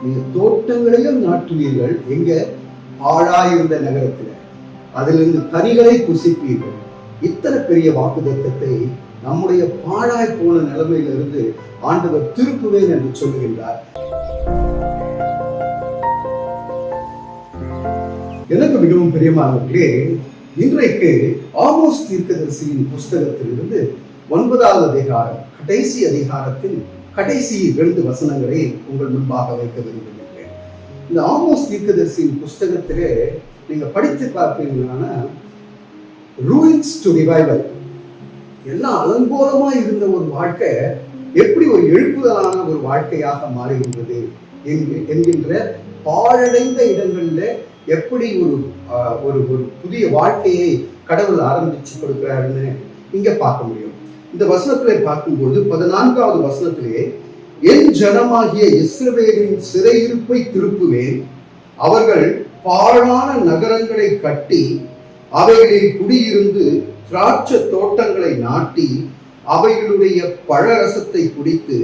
நீங்க தோட்டங்களையும் நாட்டுவீர்கள். எங்க? பாழாயிருந்த நகரத்துல. அதிலிருந்து கனிகளை புசிப்பீர்கள். இத்தனை பெரிய வாக்குத்தத்தத்தை நம்முடைய பாழாய் போன நிலைமையிலிருந்து ஆண்டவர் திருப்புவேன் என்று சொல்லுகின்றார். எனக்கு மிகவும் பிரியமானவர்களே இன்றைக்கு ஆமோஸ் தீர்க்கதரிசியின் புஸ்தகத்திலிருந்து ஒன்பதாவது அதிகாரம் கடைசி அதிகாரத்தில் கடைசி இரண்டு வசனங்களை உங்கள் முன்பாக வைக்க விரும்புகிறேன் இந்த ஆமோஸ் தீர்க்கதரிசியின் புஸ்தகத்திலே நீங்க படித்து பார்ப்பீங்கன்னா ரூயின்ஸ் டு ரிவைவல் எல்லாம் அலங்கோலமா இருந்த ஒரு வாழ்க்கை எப்படி ஒரு எழுப்புதலான ஒரு வாழ்க்கையாக மாறுகின்றது என்கின்ற பாழடைந்த இடங்கள்ல எப்படி ஒரு ஒரு ஒரு புதிய வாழ்க்கையை கடவுள் ஆரம்பிச்சு கொடுக்கிறாருன்னு இங்க பார்க்க முடியும். இந்த வசனத்திலே பார்க்கும்போது பதினான்காவது வசனத்திலே என் ஜனமாகிய இஸ்ரவேலின் சிறையிருப்பை திருப்புவேன். அவர்கள் பாழான நகரங்களை கட்டி அவைகளில் குடியிருந்து திராட்சை தோட்டங்களை நாட்டி அவைகளுடைய பழரசத்தை குடித்து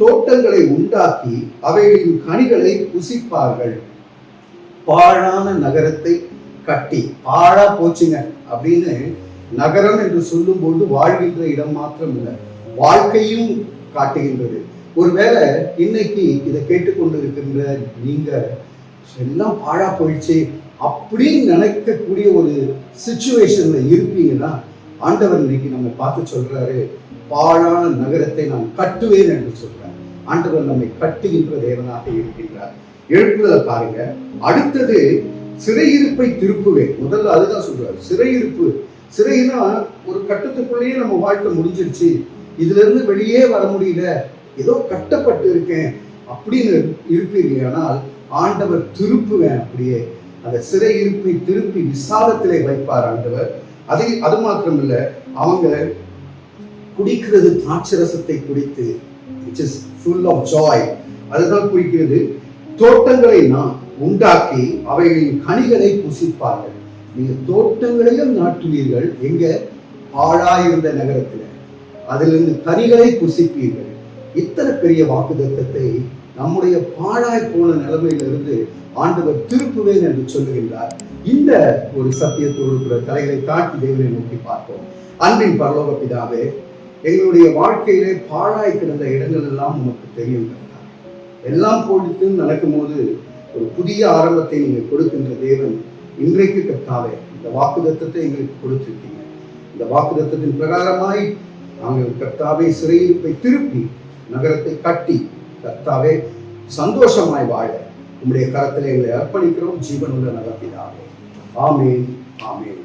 தோட்டங்களை உண்டாக்கி அவைகளின் கனிகளை புசிப்பார்கள். பாழான நகரத்தை கட்டி பாழா போச்சுங்க அப்படின்னு நகரம் என்று சொல்லும்போது வாழ்கின்ற இடம் மாத்திரம் இல்லை வாழ்க்கையும் காட்டுகின்றது. ஒருவேளை இன்னைக்கு இதை கேட்டுக்கொண்டு இருக்கின்ற நீங்க எல்லாம் பாழா போயிடுச்சு அப்படின்னு நினைக்கக்கூடிய ஒரு சுச்சுவேஷன்ல இருப்பீங்கன்னா ஆண்டவர் இன்னைக்கு நம்ம பார்த்து சொல்றாரு பாழான நகரத்தை நான் கட்டுவேன் என்று சொல்றார். ஆண்டவர் நம்மை கட்டுகின்ற தேவனாக இருக்கின்றார். எழுப்புதலை பாருங்க. அடுத்தது சிறையிருப்பை திருப்புவேன். முதல்ல அதுதான் சொல்றாரு. சிறையிருப்பு சிறைனா ஒரு கட்டத்துக்குள்ளேயே நம்ம வாழ்க்கை முடிஞ்சிருச்சு. இதுல இருந்து வெளியே வர முடியல. ஏதோ கட்டப்பட்டு இருக்கேன் அப்படின்னு இருப்பீர்களானால் ஆண்டவர் திருப்புவேன் அப்படியே. அந்த சிறை இருப்பை திருப்பி விசாலத்திலே வைப்பார் ஆண்டவர். அது அது மாத்திரமில்ல அவங்க குடிக்கிறது திராட்சரசத்தை குடித்து which is full of joy அதுதான் குறிக்கிறது. தோட்டங்களை நான் உண்டாக்கி அவைகளின் கனிகளை புசிப்பார்கள். நீங்கள் தோட்டங்களையும் நாட்டுவீர்கள். எங்க? பாழாயிருந்த நகரத்தில். அதிலிருந்து கனிகளை புசிப்பீர்கள். இத்தனை பெரிய வாக்குத்தத்தத்தை நம்முடைய பாழாய் போன நிலைமையிலிருந்து ஆண்டவர் திருப்புவேன் என்று சொல்லுகின்றார். இந்த ஒரு சத்தியத்தோடு கூட தலைகளை தாட்டி தேவனை நோக்கி பார்ப்போம். அன்பின் பரலோக பிதாவே எங்களுடைய வாழ்க்கையிலே பாழாய் கிடந்த இடங்கள் எல்லாம் உனக்கு தெரியும் எல்லாம் போட்டு நடக்கும்போது ஒரு புதிய ஆரம்பத்தை நீங்கள் கொடுக்கின்ற தேவன் இன்றைக்கு கத்தாவே இந்த வாக்கு தத்தத்தை எங்களுக்கு கொடுத்துருக்கீங்க. இந்த வாக்கு தத்தத்தின் பிரகாரமாய் நாங்கள் கர்த்தாவே சிறையிருப்பை திருப்பி நகரத்தை கட்டி கர்த்தாவே சந்தோஷமாய் வாழ உங்களுடைய கரத்திலே எங்களை அர்ப்பணிக்கிறோம். ஜீவனுள்ள நகர்த்தினாவே ஆமேன் ஆமேன்.